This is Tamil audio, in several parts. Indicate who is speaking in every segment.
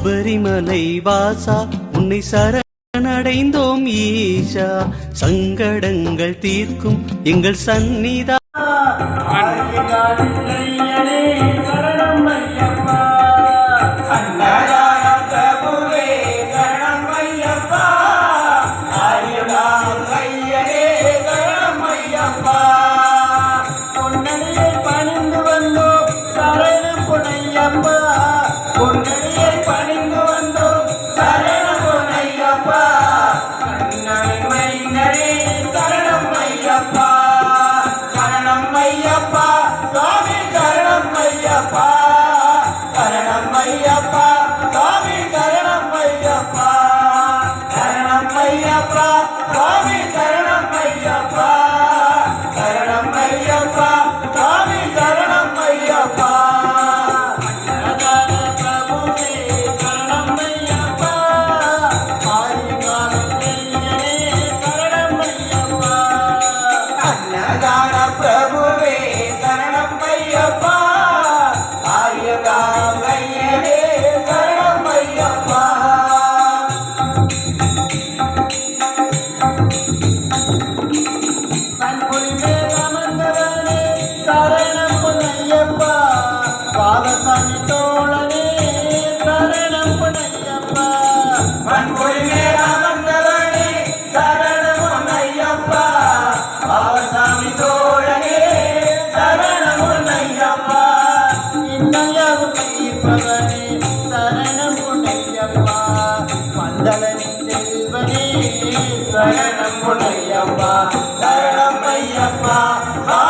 Speaker 1: சபரிமலை வாசா உன்னை சரணடைந்தோம் ஈஷா சங்கடங்கள் தீர்க்கும் எங்கள் சந்நிதா
Speaker 2: ஐயப்பா சுவாமி. Allah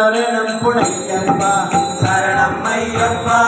Speaker 2: சரணம் புனையப்பா சரணம் ஐயப்பா.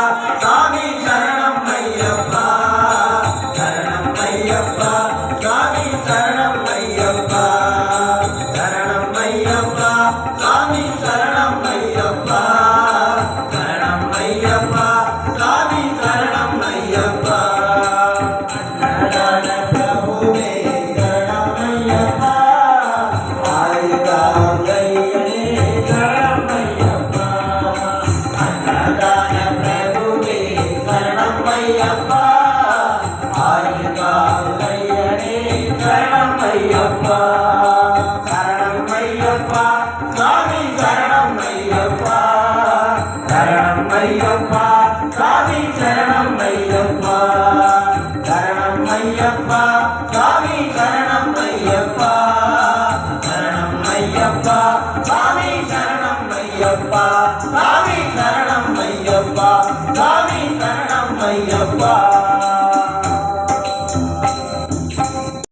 Speaker 2: ஐயப்பா சாமி சரணம் ஐயப்பா. சரணம் ஐயப்பா சாமி சரணம் ஐயப்பா. சாமி சரணம்